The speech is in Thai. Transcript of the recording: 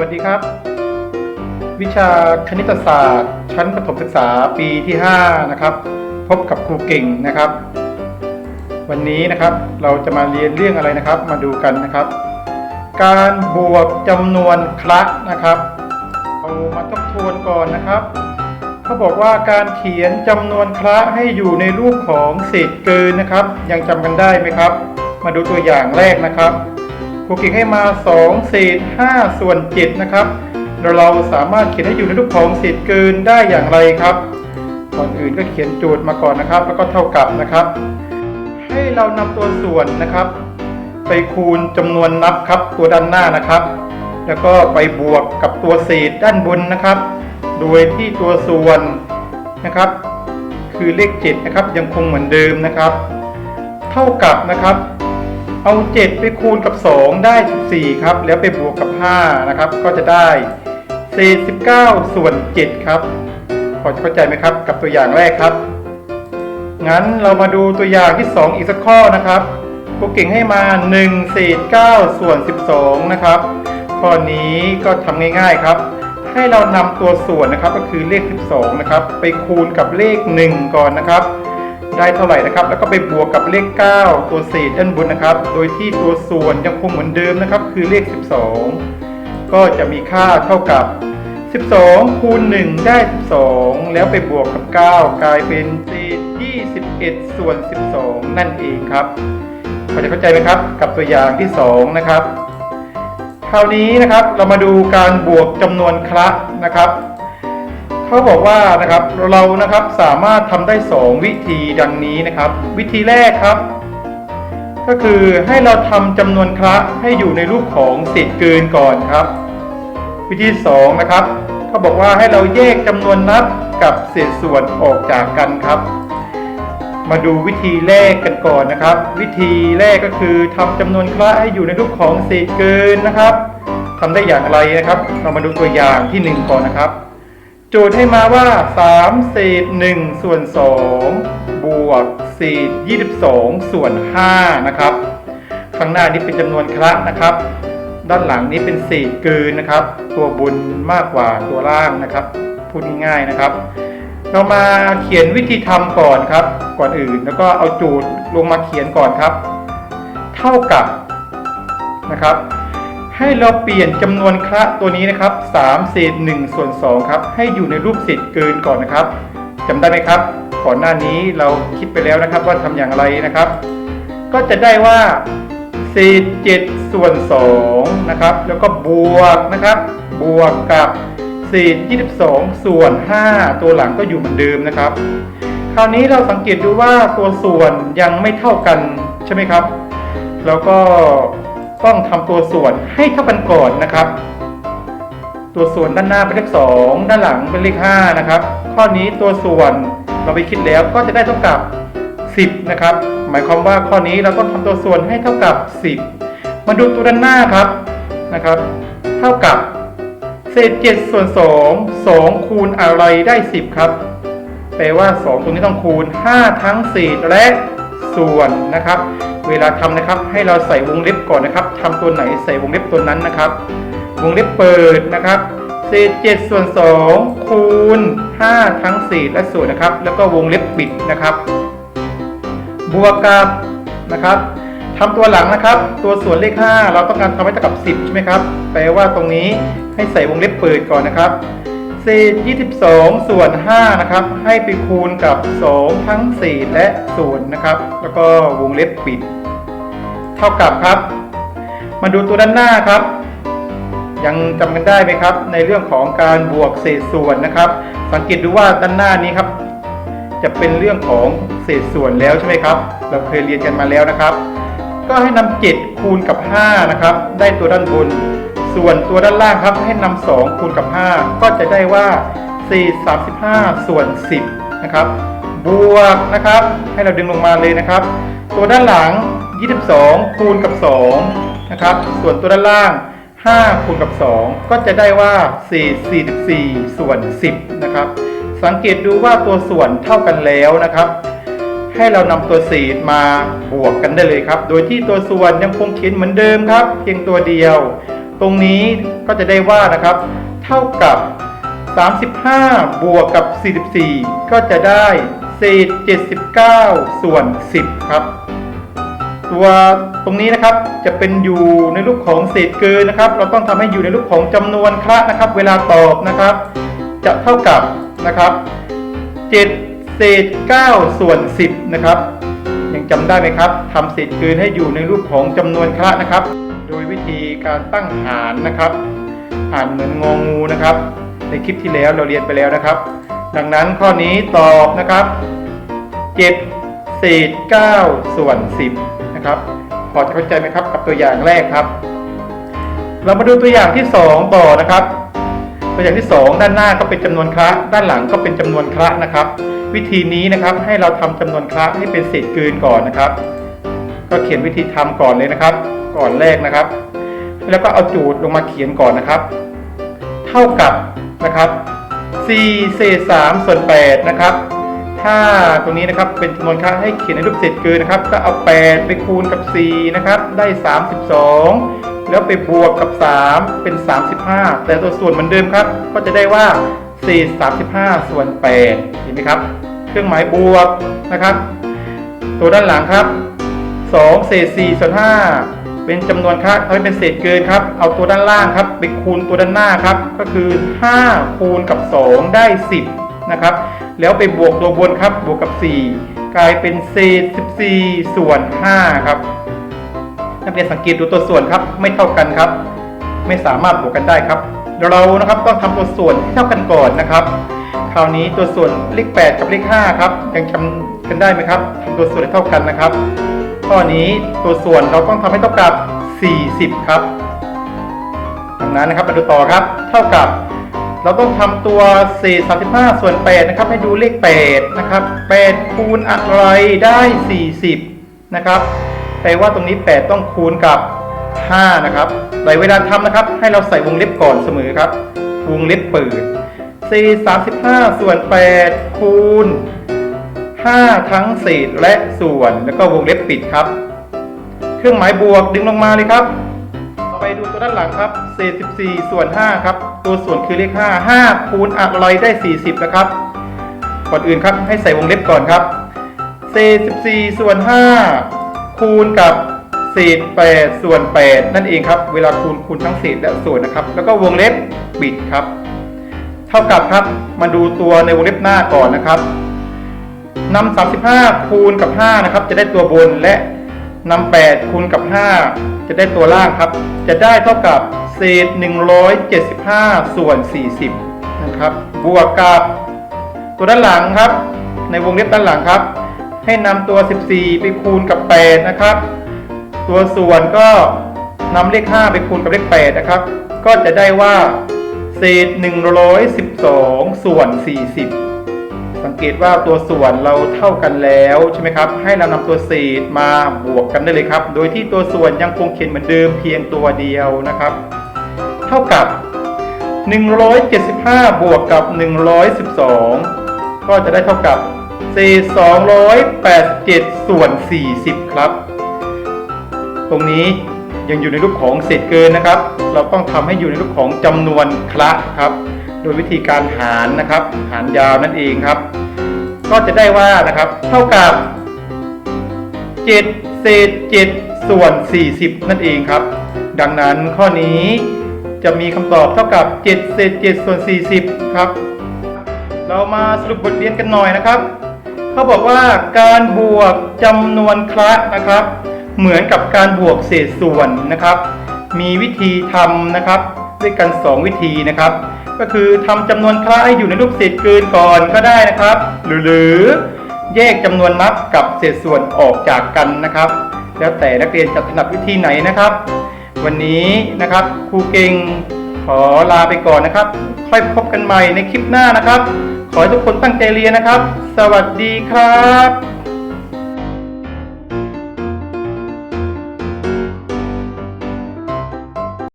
วัสดีครับ วิชาคณิตศาสตร์ ชั้นประถมศึกษาปีที่5นะครับพบกับครูเก่งนะครับ วันนี้นะครับเราจะมาเรียนเรื่องอะไรนะครับ มาดูกันนะครับ การบวกจำนวนคละนะครับเรามาทบทวนก่อนนะครับเขาบอกว่าการเขียนจำนวนคละให้อยู่ในรูปของเศษเกินนะครับ ยังจำกันได้ไหมครับ มาดูตัวอย่างแรกนะครับ ครูเก่งให้มา 2 เศษ 5 ส่วน 7 นะครับ เราสามารถเขียนให้อยู่ในรูปของเศษเกินได้อย่างไรครับก่อนอื่นก็เขียนโจทย์มาก่อนนะครับ แล้วก็เท่ากับนะครับ ให้เรานำตัวส่วนนะครับ ไปคูณจำนวนนับครับตัวด้านหน้านะครับ แล้วก็ไปบวกกับตัวเศษด้านบนนะครับ โดยที่ตัวส่วนนะครับ คือเลข7นะครับยังคงเหมือนเดิมนะครับ เท่ากับนะครับ เอา 7 ไปคูณกับ 2 ได้ 14 ครับ แล้วไปบวกกับ 5 นะครับ ก็จะได้เศษ19 ส่วน 7 ครับ พอจะเข้าใจไหมครับ กับตัวอย่างแรกครับ งั้นเรามาดูตัวอย่างที่ 2 อีกสักข้อนะครับครูเก่งให้มา1เศษ9ส่วน 12 นะครับ ข้อนี้ก็ทำง่าย ๆครับ ให้เรานำตัวส่วนนะครับก็คือเลข 12 นะครับ ไปคูณกับเลข 1 ก่อนนะครับ ได้เท่าไหร่นะครับ แล้วก็ไปบวกกับเลข 9 ตัวเศษด้านบนนะครับ โดยที่ตัวส่วนยังคงเหมือนเดิมนะครับ คือเลข 12 ก็จะมีค่าเท่ากับ 12 คูณ 1 ได้ 12 แล้วไปบวกกับ 9 กลายเป็นเศษ21 ส่วน 12 นั่นเองครับพอจะเข้าใจไหมครับ กับตัวอย่างที่ 2 นะครับ คราวนี้นะครับเรามาดูการบวกจำนวนคละนะครับ เขาบอกว่านะครับเรานะครับสามารถทำได้ 2 วิธีดังนี้นะครับ วิธีแรกครับ ก็คือให้เราทำจำนวนคละให้อยู่ในรูปของเศษเกินก่อนครับ วิธี2นะครับเขาบอกว่าให้เราแยกจำนวนนับกับเศษส่วนออกจากกันครับ มาดูวิธีแรกกันก่อนนะครับ วิธีแรกก็คือทำจำนวนคละให้อยู่ในรูปของเศษเกินนะครับทำได้อย่างไรนะครับ เรามาดูตัวอย่างที่ 1 ก่อนนะครับ โจทย์ให้มาว่า 3 เศษ 1 ส่วน 2 บวกเศษ 22 ส่วน 5 นะครับ ข้างหน้านี้เป็นจำนวนคละนะครับ ด้านหลังนี้เป็นเศษเกินนะครับ ตัวบนมากกว่าตัวล่างนะครับ พูดง่ายๆนะครับ เรามาเขียนวิธีทำก่อนครับ ก่อนอื่นแล้วก็เอาโจทย์ลงมาเขียนก่อนครับ เท่ากับนะครับ ให้เราเปลี่ยนจำนวนคละตัวนี้นะครับ3เศษ1ส่วน2ครับให้อยู่ในรูปเศษเกินก่อนนะครับจำได้ไหมครับ ก่อนหน้านี้เราคิดไปแล้วนะครับว่าทำอย่างไรนะครับ ก็จะได้ว่าเศษ7ส่วน2นะครับแล้วก็บวกนะครับ บวกกับเศษ22 ส่วน 5 ตัวหลังก็อยู่เหมือนเดิมนะครับ คราวนี้เราสังเกตดูว่าตัวส่วนยังไม่เท่ากันใช่ไหมครับ แล้วก็ ต้องทำตัวส่วนให้เท่ากันก่อนนะครับ ตัวส่วนด้านหน้าเป็นเลข2ด้านหลังเป็นเลข5นะครับ ข้อนี้ตัวส่วนเราไปคิดแล้วก็จะได้เท่ากับ 10 นะครับ หมายความว่าข้อนี้เราต้องทำตัวส่วนให้เท่ากับ 10 มาดูตัวด้านหน้าครับนะครับ เท่ากับเศษ7ส่วน2 2 คูณอะไรได้ 10 ครับ แปลว่า 2ตรงนี้ต้องคูณ 5 ทั้งเศษและ ส่วนนะครับ เวลาทำนะครับให้เราใส่วงเล็บก่อนนะครับทำตัวไหนใส่วงเล็บตัวนั้นนะครับ วงเล็บเปิดนะครับเศษ7ส่วน2คูณ5ทั้งเศษและส่วนนะครับ แล้วก็วงเล็บปิดนะครับ บวกกับนะครับทำตัวหลังนะครับ ตัวส่วนเลข 5 เราต้องการทำให้เท่ากับ 10 ใช่ไหมครับ แปลว่าตรงนี้ให้ใส่วงเล็บเปิดก่อนนะครับ 22 ส่วน 5 นะครับ ให้ไปคูณกับ 2 ทั้งเศษและส่วนนะครับ แล้วก็วงเล็บปิด เท่ากับครับ มาดูตัวด้านหน้าครับ ยังจำกันได้ไหมครับ ในเรื่องของการบวกเศษส่วนนะครับ สังเกตดูว่าด้านหน้านี้ครับ จะเป็นเรื่องของเศษส่วนแล้วใช่ไหมครับ เราเคยเรียนกันมาแล้วนะครับ ก็ให้นำ7คูณกับ 5 นะครับ ได้ตัวด้านบน ส่วนตัวด้านล่างครับให้นำ2คูณกับ 5 ก็จะได้ว่าเศษ35 ส่วน 10 นะครับ บวกนะครับ ให้เราดึงลงมาเลยนะครับ ตัวด้านหลัง 22 คูณกับ2นะครับ ส่วนตัวด้านล่าง 5 คูณกับ 2 ก็จะได้ว่าเศษ44 ส่วน 10 นะครับ สังเกตดูว่าตัวส่วนเท่ากันแล้วนะครับ ให้เรานำตัวเศษมาบวกกันได้เลยครับ โดยที่ตัวส่วนยังคงเขียนเหมือนเดิมครับ เพียงตัวเดียว ตรงนี้ก็จะได้ว่านะครับ เท่ากับ 35 บวกกับ 44 ก็จะได้เศษ79 ส่วน 10 ครับ ตัวตรงนี้นะครับจะเป็นอยู่ในรูปของเศษเกินนะครับ เราต้องทำให้อยู่ในรูปของจำนวนคละนะครับ เวลาตอบนะครับ จะเท่ากับนะครับ 7 เศษ 9 ส่วน 10 นะครับ ยังจำได้ไหมครับทำเศษเกินให้อยู่ในรูปของจำนวนคละนะครับ ธีการตั้งหารนะครับอ่านเหมือนงองูนะครับ ในคลิปที่แล้วเราเรียนไปแล้วนะครับ ดังนั้นข้อนี้ตอบนะครับ7เศษ9ส่วน 10 นะครับ พอจะเข้าใจไหมครับกับตัวอย่างแรกครับ เรามาดูตัวอย่างที่ 2 ต่อนะครับ ตัวอย่างที่ 2 ด้านหน้าก็เป็นจำนวนคละด้านหลังก็เป็นจำนวนคละนะครับ วิธีนี้นะครับให้เราทำจำนวนคละให้เป็นเศษเกินก่อนนะครับ ก็เขียนวิธีทำก่อนเลยนะครับ ก่อนแรกนะครับ แล้วก็เอาจูดลงมาเขียนก่อนนะครับ เท่ากับนะครับ4เศษ3ส่วน8นะครับ ถ้าตรงนี้นะครับเป็นจำนวนค่าให้เขียนในรูปเศษเกินนะครับ ก็เอา 8 ไปคูณกับ 4 นะครับ ได้ 32 แล้วไปบวกกับ 3 เป็น 35 แต่ตัวส่วนเหมือนเดิมครับ ก็จะได้ว่าเศษ35 ส่วน 8 เห็นไหมครับ เครื่องหมายบวกนะครับ ตัวด้านหลังครับ 2 เศษ4ส่วน5เป็นจำนวนค่าทำให้เป็นเศษเกินครับ เอาตัวด้านล่างครับไปคูณตัวด้านหน้าครับ ก็คือ 5 คูณกับ 2 ได้ 10 นะครับ แล้วไปบวกตัวบนครับ บวกกับ 4 กลายเป็นเศษ 14 ส่วน 5 ครับนักเรียนสังเกตดูตัวส่วนครับ ไม่เท่ากันครับ ไม่สามารถบวกกันได้ครับ เรานะครับต้องทำตัวส่วนให้เท่ากันก่อนนะครับ คราวนี้ตัวส่วนเลข 8 กับเลข 5 ครับยังจำกันได้ไหมครับทำตัวส่วนให้เท่ากันนะครับ ข้อนี้ตัวส่วนเราต้องทำให้เท่ากับ 40 ครับดังนั้นนะครับมาดูต่อครับ เท่ากับ เราต้องทำตัวเศษ35 ส่วน 8 นะครับ ให้ดูเลข 8 นะครับ 8 คูณอะไรได้ 40 นะครับแปลว่าตรงนี้ 8 ต้องคูณกับ 5 นะครับในเวลาทำนะครับ ให้เราใส่วงเล็บก่อนเสมอครับ วงเล็บเปิดเศษ35 ส่วน 8 คูณ 5ทั้งเศษและส่วนแล้วก็วงเล็บปิดครับ เครื่องหมายบวกดึงลงมาเลยครับไปดูตัวด้านหลังครับเศษ14 ส่วน 5 ครับ ตัวส่วนคือเลข 5 5คูณอะไรได้ 40 นะครับ ก่อนอื่นครับให้ใส่วงเล็บก่อนครับ เศษ14 ส่วน 5 คูณกับเศษ 8 ส่วน 8 นั่นเองครับ เวลาคูณคูณทั้งเศษและส่วนนะครับ แล้วก็วงเล็บปิดครับ เท่ากับครับ มาดูตัวในวงเล็บหน้าก่อนนะครับ นำ35 คูณกับ 5 นะครับ จะได้ตัวบนและนำ8คูณกับ 5 จะได้ตัวล่างครับ จะได้เท่ากับเศษ 175 ส่วน 40 นะครับ บวกกับตัวด้านหลังครับ ในวงเล็บด้านหลังครับ ให้นำตัว 14 ไปคูณกับ 8 นะครับ ตัวส่วนก็นำเลข 5 ไปคูณกับเลข 8 นะครับ ก็จะได้ว่า เศษ 112 ส่วน 40 สังเกตว่าตัวส่วนเราเท่ากันแล้วใช่ไหมครับ ให้เรานำตัวเศษมาบวกกันได้เลยครับ โดยที่ตัวส่วนยังคงเขียนเหมือนเดิมเพียงตัวเดียวนะครับ เท่ากับ 175 บวกกับ 112 ก็จะได้เท่ากับเศษ287 ส่วน 40 ครับ ตรงนี้ยังอยู่ในรูปของเศษเกินนะครับ เราต้องทำให้อยู่ในรูปของจำนวนคละครับ โดยวิธีการหารนะครับ หารยาวนั่นเองครับ ก็จะได้ว่านะครับ เท่ากับ 7 เศษ 7 ส่วน 40 นั่นเองครับ ดังนั้นข้อนี้จะมีคำตอบเท่ากับ 7 เศษ 7 ส่วน 40 ครับ เรามาสรุปบทเรียนกันหน่อยนะครับ เขาบอกว่าการบวกจำนวนคละนะครับ เหมือนกับการบวกเศษส่วนนะครับ มีวิธีทำนะครับ ด้วยกัน 2 วิธีนะครับ ก็คือทำจำนวนคละให้อยู่ในรูปเศษเกินก่อนก็ได้นะครับ หรือแยกจำนวนนับกับเศษส่วนออกจากกันนะครับ แล้วแต่นักเรียนจะถนัดวิธีไหนนะครับ วันนี้นะครับครูเก่งขอลาไปก่อนนะครับ ค่อยพบกันใหม่ในคลิปหน้านะครับ ขอให้ทุกคนตั้งใจเรียนนะครับ สวัสดีครับ